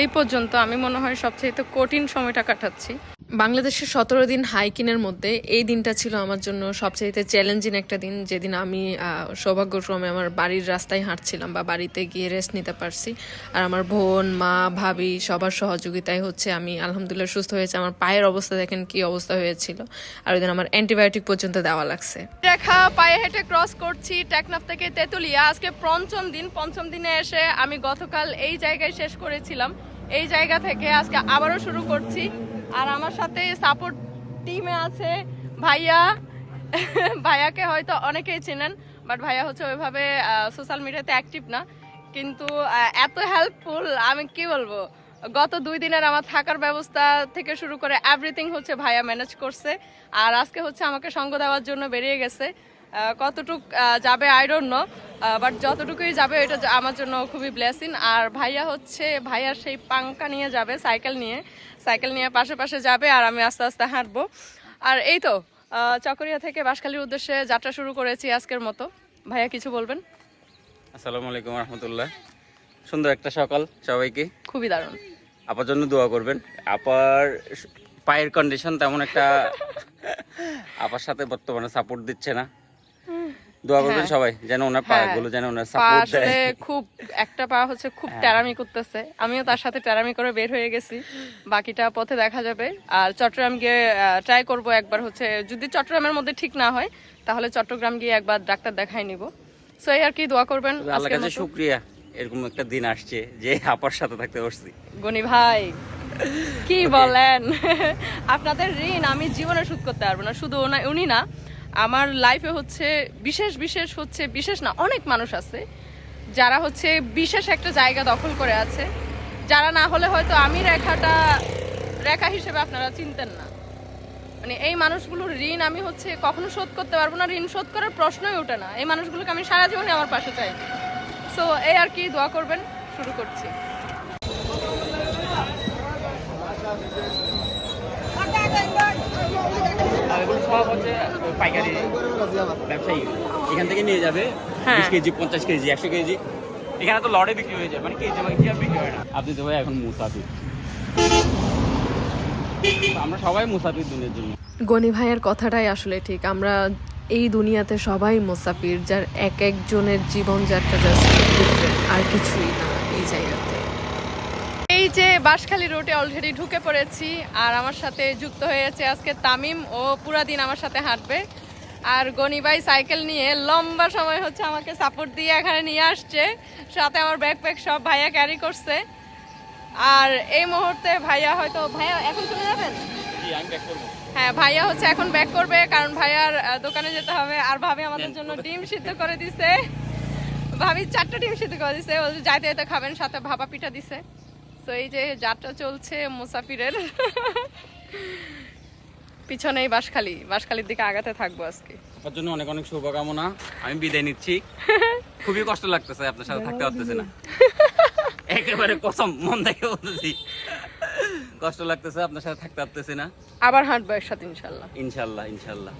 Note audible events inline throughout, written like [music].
এই পর্যন্ত আমি মনে হয় সবচেয়ে কঠিন সময়টা কাটাচ্ছি। বাংলাদেশের সতেরো দিন হাইকিনের মধ্যে এই দিনটা ছিল আমার জন্য সবচাইতে চ্যালেঞ্জিং একটা দিন, যেদিন আমি সৌভাগ্যক্রমে আমার বাড়ির রাস্তায় হাঁটছিলাম বা বাড়িতে গিয়ে রেস্ট নিতে পারছি। আর আমার বোন, মা, ভাবি সবার সহযোগিতায় হচ্ছে আমি আলহামদুলিল্লাহ সুস্থ হয়েছে। আমার পায়ের অবস্থা দেখেন কি অবস্থা হয়েছিল। আর ওই দিন আমার অ্যান্টিবায়োটিক পর্যন্ত দেওয়া লাগছে। দেখা পায়ে হেঁটে ক্রস করছি টেকনাফ থেকে তেতুলিয়া। আজকে পঞ্চম দিন, পঞ্চম দিনে এসে আমি গতকাল এই জায়গায় শেষ করেছিলাম। এই জায়গা থেকে আজকে আবারও শুরু করছি। আর আমার সাথে সাপোর্ট টিমে আছে ভাইয়া। ভাইয়াকে হয়তো অনেকেই চেনেন বাট ভাইয়া হচ্ছে ওইভাবে সোশ্যাল মিডিয়াতে অ্যাক্টিভ না। কিন্তু এত হেল্পফুল আমি কি বলব? গত দুই দিনের আমার থাকার ব্যবস্থা থেকে শুরু করে এভরিথিং হচ্ছে ভাইয়া ম্যানেজ করছে। আর আজকে হচ্ছে আমাকে সঙ্গ দেওয়ার জন্য বেরিয়ে গেছে। কতটুক যাবে আই ডোন্ট নো বাট যতটুকুই যাবে এটা আমার জন্য খুবই ব্লেসিং আর ভাইয়া হচ্ছে ভাইয়ার সেই পাঙ্কা নিয়ে যাবে সাইকেল নিয়ে। সাইকেল নিয়ে পাশে পাশে যাবে আর আমি আস্তে আস্তে হাঁটবো। আর এই তো চকরিয়া থেকে বাঁশখালীর উদ্দেশ্যে যাত্রা শুরু করেছি আজকের মতো। ভাইয়া কিছু বলবেন? আসসালামু আলাইকুম রহমতুল্লাহ। সুন্দর একটা সকাল সবাইকে। খুবই দারুণ। আপার জন্য দোয়া করবেন। আপার পায়ের কন্ডিশন তেমন একটা [laughs] আপার সাথে বর্তমানে সাপোর্ট দিচ্ছে না। দোয়া করবেন হ্যাঁ। সবাই যেন ওনার হ্যাঁ। পাগুলো যেন ওনার সাপোর্ট দেয়। খুব একটা পা হচ্ছে খুব হ্যাঁ। ট্যারামি করতেছে। আমিও তার সাথে ট্যারামি করে বের হয়ে গেছি। বাকিটা পথে দেখা যাবে। আর চট্টগ্রাম গিয়ে ট্রাই করব একবার হচ্ছে যদি চট্টগ্রামের মধ্যে ঠিক না হয় তাহলে চট্টগ্রাম গিয়ে একবার ডাক্তার দেখাই নিব। সো এই আর কি দোয়া করবেন আল্লাহর কাছে। শুক্রিয়া। এরকম একটা দিন আসছে যে আপার সাথে থাকতে পারছি। গনি ভাই কি বলেন? আপনাদের ঋণ আমি জীবনে শোধ করতে পারব না। শুধু উনি না আমার লাইফে হচ্ছে বিশেষ বিশেষ হচ্ছে, বিশেষ না, অনেক মানুষ আছে যারা হচ্ছে বিশেষ একটা জায়গা দখল করে আছে, যারা না হলে হয়তো আমি রেখাটা, রেখা হিসেবে আপনারা চিনতেন না। মানে এই মানুষগুলোর ঋণ আমি হচ্ছে কখনো শোধ করতে পারব না, ঋণ শোধ করার প্রশ্নই ওঠে না। এই মানুষগুলোকে আমি সারা জীবনে আমার পাশে চাই। সো এই আর কি দোয়া করবেন, শুরু করছি। এগুলো সব হচ্ছে পাইকারি ব্যবসায়ী। এখান থেকে নিয়ে যাবে হ্যাঁ। বিশ কেজি পঞ্চাশ কেজি একশো কেজি। এখানে তো লড়ে বিক্রি হয়ে যায়। মানে কেজি বা বিক্রি হয় না? আপনি তো ভাই এখন মুসাফির। আমরা সবাই মুসাফির দিনের জন্য। গনি ভাইয়ের কথাটাই আসলে ঠিক। আমরা এই দুনিয়াতে সবাই মুসাফির যার এক একজনের জীবনযাত্রা জাস্ট আর কিছুই না। যে বাঁশখালী রোডে অলরেডি ঢুকে পড়েছি আর আমার সাথে যুক্ত হয়েছে আজকে তামিম। ও পুরা দিন আমার সাথে হাঁটবে। আর গনি ভাই সাইকেল নিয়ে লম্বা সময় হচ্ছে আমাকে সাপোর্ট দিয়ে এখানে নিয়ে আসছে। সাথে আমার ব্যাকপ্যাক সব ভাইয়া ক্যারি করছে। আর এই মুহূর্তে ভাইয়া হয়তো ভাইয়া এখন চলে যাবেন? হ্যাঁ ভাইয়া হচ্ছে এখন ব্যাক করবে কারণ ভাইয়ার দোকানে যেতে হবে। আর ভাবি আমাদের জন্য ডিম সিদ্ধ করে দিছে। ভাবি চারটা ডিম সিদ্ধ করে দিছে। যাইতে যেতে খাবেন সাথে ভাপা পিঠা দিছে। তো এই যে যাত্রা চলছে মুসাফিরের। পিছনেই বাঁশখালী। বাঁশখালীর দিকে আগাতে থাকব আজকে। আপনার জন্য অনেক অনেক শুভকামনা। আমি বিদায় নিচ্ছি। খুবই কষ্ট লাগতেছে আপনার সাথে থাকতে পারতেছে না। একেবারে কসম মন থেকে বলতেছি। কষ্ট লাগতেছে আপনার সাথে থাকতে পারতেছি না। আবার হাঁটবো একসাথে ইনশাল্লাহ। ইনশাল্লাহ ইনশাল্লাহ।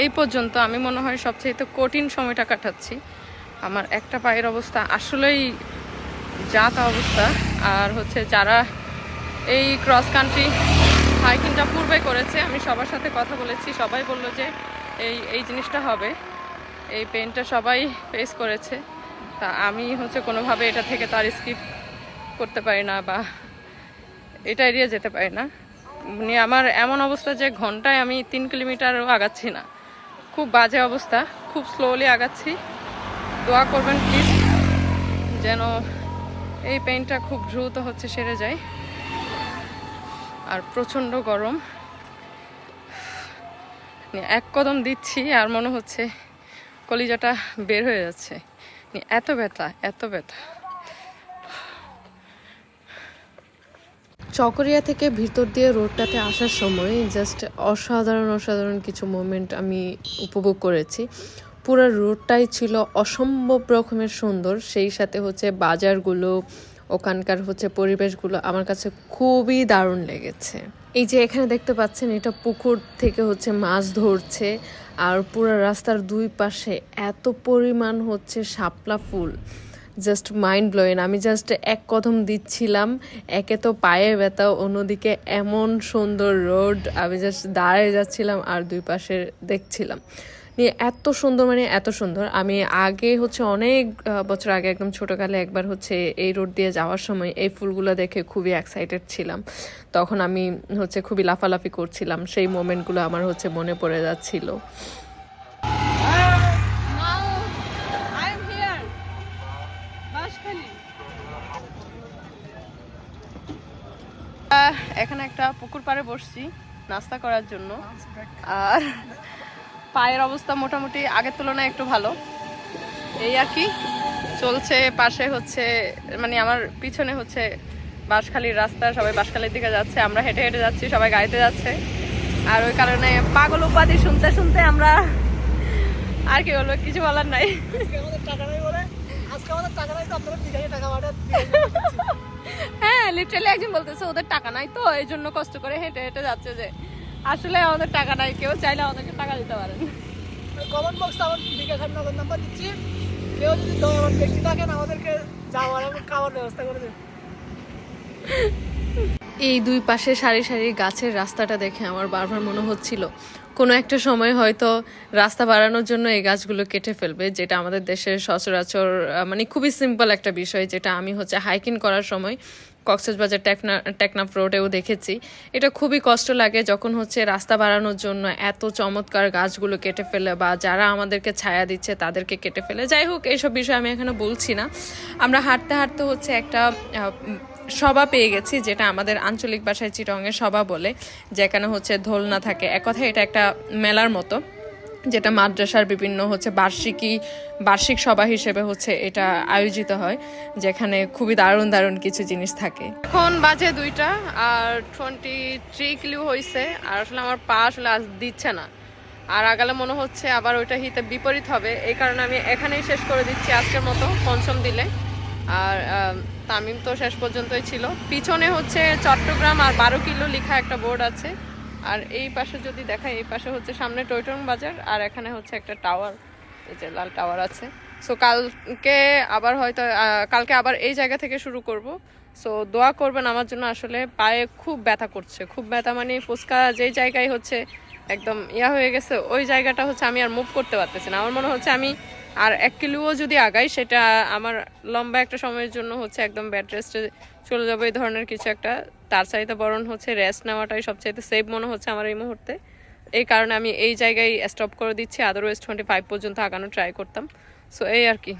এই পর্যন্ত আমি মনে হয় সবচেয়ে কঠিন সময়টা কাটাচ্ছি। আমার একটা পায়ের অবস্থা আসলেই যা তা অবস্থা। আর হচ্ছে যারা এই ক্রস কান্ট্রি হাইকিংটা পূর্বে করেছে, আমি সবার সাথে কথা বলেছি, সবাই বলল যে এই এই জিনিসটা হবে। এই পেনটা সবাই ফেস করেছে। তা আমি হচ্ছে কোনোভাবে এটা থেকে তার স্কিপ করতে পারি না বা এটা এড়িয়ে যেতে পারি না। মানে আমার এমন অবস্থা যে ঘন্টায় আমি তিন কিলোমিটারও আগাচ্ছি না। খুব বাজে অবস্থা, খুব স্লোলি আগাচ্ছি। দোয়া করবেন প্লিজ যেন এই পেইনটা খুব দ্রুত হচ্ছে, সেরে যায়। আর প্রচণ্ড গরম। মানে এক কদম দিচ্ছি, আর মনে হচ্ছে কলিজাটা বের হয়ে যাচ্ছে। মানে এত ব্যথা এত ব্যথা। চকরিয়া থেকে ভিতর দিয়ে রোডটাতে আসার সময় জাস্ট অসাধারণ অসাধারণ কিছু মোমেন্ট আমি উপভোগ করেছি। পুরো রোডটাই ছিল অসম্ভব রকমের সুন্দর। সেই সাথে হচ্ছে বাজারগুলো, ওখানকার হচ্ছে পরিবেশগুলো আমার কাছে খুবই দারুণ লেগেছে। এই যে এখানে দেখতে পাচ্ছেন, এটা পুকুর থেকে হচ্ছে মাছ ধরছে আর পুরো রাস্তার দুই পাশে এত পরিমাণ হচ্ছে শাপলা ফুল। জাস্ট মাইন্ড ব্লোয়িং আমি জাস্ট এক কদম দিচ্ছিলাম, একে তো পায়ে ব্যথা, অন্যদিকে এমন সুন্দর রোড। আমি জাস্ট দাঁড়িয়ে যাচ্ছিলাম আর দুই পাশে দেখছিলাম। নিয়ে এত সুন্দর মানে এত সুন্দর। আমি আগে হচ্ছে অনেক বছর আগে একদম ছোটোকালে একবার হচ্ছে এই রোড দিয়ে যাওয়ার সময় এই ফুলগুলো দেখে খুবই এক্সাইটেড ছিলাম। তখন আমি হচ্ছে খুবই লাফালাফি করছিলাম, সেই মোমেন্টগুলো আমার হচ্ছে মনে পড়ে যাচ্ছিল। এখানে একটা পুকুর পাড়ে বসছি নাস্তা করার জন্য। আর পায়ের অবস্থা মোটামুটি আগের তুলনায় একটু ভালো। এই আর কি চলছে পাশে হচ্ছে মানে আমার পিছনে হচ্ছে বাঁশখালীর রাস্তা সবাই বাঁশখালীর দিকে যাচ্ছে আমরা হেঁটে হেঁটে যাচ্ছি সবাই গাড়িতে যাচ্ছে। আর ওই কারণে পাগল উপাধি শুনতে শুনতে আমরা আর কি বলব কিছু বলার নাই। টাকা নাই বলে আজকে আমাদের টাকা নাই তো আপনারা টাকা [laughs] হ্যাঁ লিটারালি একজন বলতেছে ওদের টাকা নাই তো এই জন্য কষ্ট করে হেঁটে হেঁটে যাচ্ছে যে। আসলে আমাদের টাকা নাই কেউ চাইলে আমাদেরকে টাকা দিতে পারেন। কমেন্ট বক্সে আমার বিকাশ নগদ নাম্বার দিচ্ছি। কেউ যদি দয়াবান ব্যক্তি থাকেন আমাদেরকে যাওয়ার এবং খাওয়ার ব্যবস্থা করে দেন। এই দুই পাশে সারি সারি গাছের রাস্তাটা দেখে আমার বারবার মনে হচ্ছিল কোনো একটা সময় হয়তো রাস্তা বাড়ানোর জন্য এই গাছগুলো কেটে ফেলবে, যেটা আমাদের দেশের সচরাচর মানে খুবই সিম্পল একটা বিষয়, যেটা আমি হচ্ছে হাইকিং করার সময় কক্সবাজার টেকনা, টেকনাফ রোডেও দেখেছি। এটা খুবই কষ্ট লাগে যখন হচ্ছে রাস্তা বাড়ানোর জন্য এত চমৎকার গাছগুলো কেটে ফেলে বা যারা আমাদেরকে ছায়া দিচ্ছে তাদেরকে কেটে ফেলে। যাই হোক এইসব বিষয় আমি এখানে বলছি না। আমরা হাঁটতে হাঁটতে হচ্ছে একটা সভা পেয়ে গেছি, যেটা আমাদের আঞ্চলিক ভাষায় চিটংয়ে সভা বলে, যেখানে হচ্ছে ধোলনা থাকে। এক কথায় এটা একটা মেলার মতো, যেটা মাদ্রাসার বিভিন্ন হচ্ছে বার্ষিকী, বার্ষিক সভা হিসেবে হচ্ছে এটা আয়োজিত হয়, যেখানে খুবই দারুণ দারুণ কিছু জিনিস থাকে। এখন বাজে দুইটা, আর টোয়েন্টি থ্রি কিলো হয়েছে আর আসলে আমার পা আসলে আজ দিচ্ছে না। আর আগালে মনে হচ্ছে আবার ওইটা হিতে বিপরীত হবে, এই কারণে আমি এখানেই শেষ করে দিচ্ছি আজকের মতো, পঞ্চম দিলে। আর তামিম তো শেষ পর্যন্তই ছিল। পিছনে হচ্ছে চট্টগ্রাম আর বারো কিলো লেখা একটা বোর্ড আছে। আর এই পাশে যদি দেখাই, এই পাশে হচ্ছে সামনে টয়টন বাজার আর এখানে হচ্ছে একটা টাওয়ার। এই যে লাল টাওয়ার আছে। সো কালকে আবার হয়তো কালকে আবার এই জায়গা থেকে শুরু করব। সো দোয়া করবেন আমার জন্য আসলে পায়ে খুব ব্যথা করছে। খুব ব্যথা মানে ফুচকা যেই জায়গায় হচ্ছে একদম ইয়া হয়ে গেছে, ওই জায়গাটা হচ্ছে আমি আর মুভ করতে পারতেছি না। আমার মনে হচ্ছে আমি আর এক কিলোও যদি আগাই, সেটা আমার লম্বা একটা সময়ের জন্য হচ্ছে একদম ব্যাড রেস্টে চলে যাবে এই ধরনের কিছু একটা। তার চাইতে বরং হচ্ছে রেস্ট নেওয়াটাই সবচাইতে সেফ মনে হচ্ছে আমার এই মুহূর্তে। এই কারণে আমি এই জায়গায় স্টপ করে দিচ্ছি আদারওয়াইজ টোয়েন্টি ফাইভ পর্যন্ত আগানো ট্রাই করতাম। সো এই আর কি।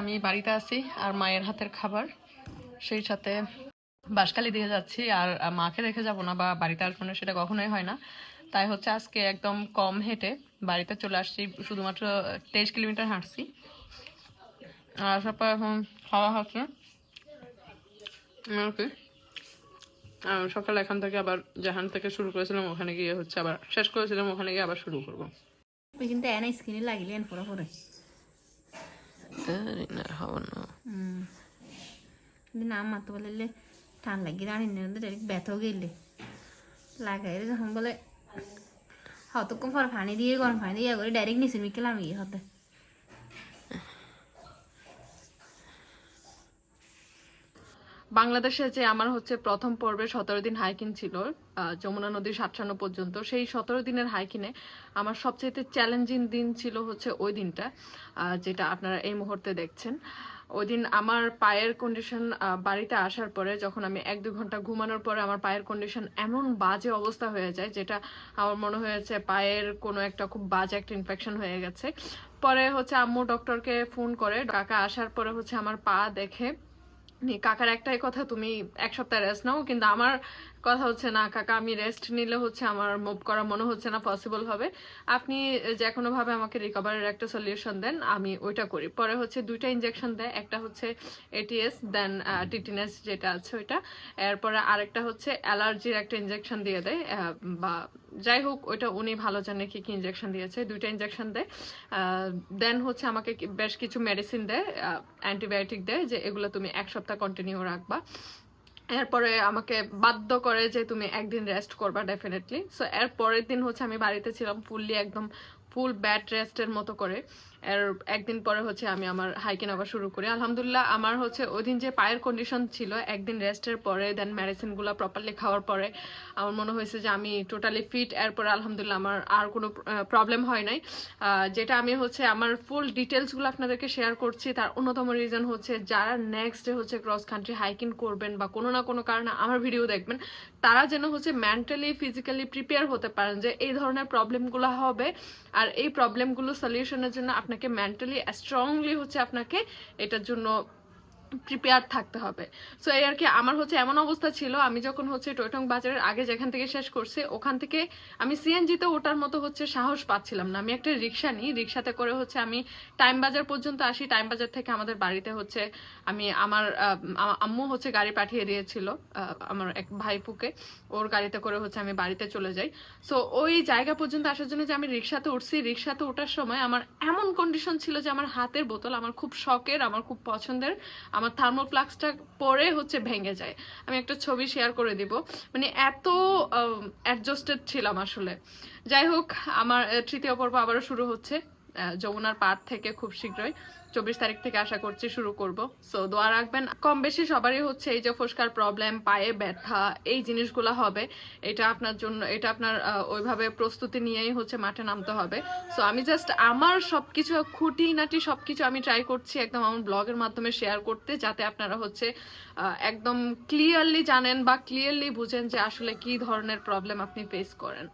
আমি বাড়িতে আছি আর মায়ের হাতের খাবার। সেই সাথে বাঁশখালী দিয়ে যাচ্ছি আর মাকে রেখে যাব না বা বাড়িতে আসব না, সেটা কখনোই হয় না। তাই হচ্ছে আজকে একদম কম হেঁটে বাড়িতে চলে আসছি শুধুমাত্র তেইশ কিলোমিটার হাঁটছি। আর আসার পর এখন খাওয়া হচ্ছে। আর কি। সকালে এখান থেকে আবার যেখান থেকে শুরু করেছিলাম ওখানে গিয়ে হচ্ছে আবার শেষ করেছিলাম ওখানে গিয়ে আবার শুরু করব। কিন্তু এনে স্কিনে লাগিলে এন পরে পরে। হব না। মারতে বলে টান লাগি রানি নিয়ে ডাইরেক্ট ব্যথাও গেলে লাগাই যখন বলে হতক্ষণ পরে পানি দিয়ে গরম পানি দিয়ে করে ডাইরেক্ট নিচে মিকে লামিয়ে হতে বাংলাদেশে যে আমার হচ্ছে প্রথম পর্বে সতেরো দিন হাইকিং ছিল যমুনা নদীর সাতসান্ন পর্যন্ত, সেই সতেরো দিনের হাইকিনে আমার সবচেয়ে চ্যালেঞ্জিং দিন ছিল হচ্ছে ওই দিনটা যেটা আপনারা এই মুহূর্তে দেখছেন। ওই দিন আমার পায়ের কন্ডিশন বাড়িতে আসার পরে যখন আমি এক দু ঘণ্টা ঘুমানোর পরে আমার পায়ের কন্ডিশন এমন বাজে অবস্থা হয়ে যায়, যেটা আমার মনে হয়েছে পায়ের কোনো একটা খুব বাজে একটা ইনফেকশন হয়ে গেছে। পরে হচ্ছে আম্মু ডক্টরকে ফোন করে, কাকা আসার পরে হচ্ছে আমার পা দেখে কাকার একটাই কথা, তুমি এক সপ্তাহ রেস্ট নাও। কিন্তু আমার কথা হচ্ছে না, কাকা, আমি রেস্ট নিলে হচ্ছে আমার মুভ করা মনে হচ্ছে না পসিবল হবে। আপনি যে কোনোভাবে আমাকে রিকভারের একটা সলিউশন দেন, আমি ওইটা করি। পরে হচ্ছে দুইটা ইনজেকশন দেয়, একটা হচ্ছে এটিএস দেন টিটিনেস যেটা আছে ওইটা। এরপরে আরেকটা হচ্ছে অ্যালার্জির একটা ইনজেকশন দিয়ে দেয় বা যাই হোক, ওইটা উনি ভালো জানে কি কি ইনজেকশন দিয়েছে, দুইটা ইনজেকশন দেয়। দেন হচ্ছে আমাকে বেশ কিছু মেডিসিন দেয় অ্যান্টিবায়োটিক দেয়, যে এগুলো তুমি এক সপ্তাহ কন্টিনিউ রাখবা। এরপরে আমাকে বাধ্য করে যে তুমি একদিন রেস্ট করবা ডেফিনেটলি সো এর পরের দিন হচ্ছে আমি বাড়িতে ছিলাম ফুললি একদম ফুল ব্যাড রেস্টের মতো করে। এর একদিন পরে হচ্ছে আমি আমার হাইকিং আবার শুরু করি। আলহামদুলিল্লাহ, আমার হচ্ছে ওই দিন যে পায়ের কন্ডিশন ছিল, একদিন রেস্টের পরে দেন মেডিসিনগুলো প্রপারলি খাওয়ার পরে, আমার মনে হয়েছে যে আমি টোটালি ফিট এরপরে আলহামদুলিল্লাহ আমার আর কোনো প্রবলেম হয় নাই। যেটা আমি হচ্ছে আমার ফুল ডিটেলসগুলো আপনাদেরকে শেয়ার করছি, তার অন্যতম রিজন হচ্ছে যারা নেক্সট ডে হচ্ছে ক্রস কান্ট্রি হাইকিং করবেন বা কোনো না কোনো কারণে আমার ভিডিও দেখবেন, তারা যেন হচ্ছে মেন্টালি ফিজিক্যালি প্রিপেয়ার হতে পারেন যে এই ধরনের প্রবলেমগুলো হবে। আর এই প্রবলেমগুলো সলিউশনের জন্য আপনাকে মেন্টালি স্ট্রংলি হচ্ছে আপনাকে এটার জন্য প্রিপেয়ার থাকতে হবে। সো এই আর কি আমার হচ্ছে এমন অবস্থা ছিল, আমি যখন হচ্ছে টয়টং বাজারের আগে যেখান থেকে শেষ করছে, ওখান থেকে আমি সিএনজিতে ওঠার মতো হচ্ছে সাহস পাচ্ছিলাম না। আমি একটা রিক্সা নিই, রিক্সাতে করে হচ্ছে আমি টাইম বাজার পর্যন্ত আসি। টাইম বাজার থেকে আমাদের বাড়িতে হচ্ছে আমি আমার আম্মু হচ্ছে গাড়ি পাঠিয়ে দিয়েছিল আমার এক ভাইপুকে ওর গাড়িতে করে হচ্ছে আমি বাড়িতে চলে যাই। সো ওই জায়গা পর্যন্ত আসার জন্য যে আমি রিক্সাতে উঠছি, রিক্সাতে ওঠার সময় আমার এমন কন্ডিশন ছিল যে আমার হাতের বোতল আমার খুব শখের, আমার খুব পছন্দের। আমার থার্মোফ্লাক্সটা পরে হচ্ছে ভেঙে যায়। আমি একটা ছবি শেয়ার করে দিব। মানে এত অ্যাডজাস্টেড ছিলাম আসলে। যাই হোক, আমার তৃতীয় পর্ব আবারও শুরু হচ্ছে যমুনার পাড় থেকে খুব শীঘ্রই। চব্বিশ তারিখ থেকে আশা করছি শুরু করব। সো দোয়া রাখবেন। কম বেশি সবারই হচ্ছে এই যে ফোসকার প্রবলেম পায়ে ব্যথা, এই জিনিসগুলো হবে। এটা আপনার জন্য, এটা আপনার ওইভাবে প্রস্তুতি নিয়েই হচ্ছে মাঠে নামতে হবে। সো আমি জাস্ট আমার সবকিছু খুঁটিনাটি সবকিছু আমি ট্রাই করছি একদম আমার ব্লগের মাধ্যমে শেয়ার করতে, যাতে আপনারা হচ্ছে একদম ক্লিয়ারলি জানেন বা ক্লিয়ারলি বুঝেন যে আসলে কি ধরনের প্রবলেম আপনি ফেস করেন।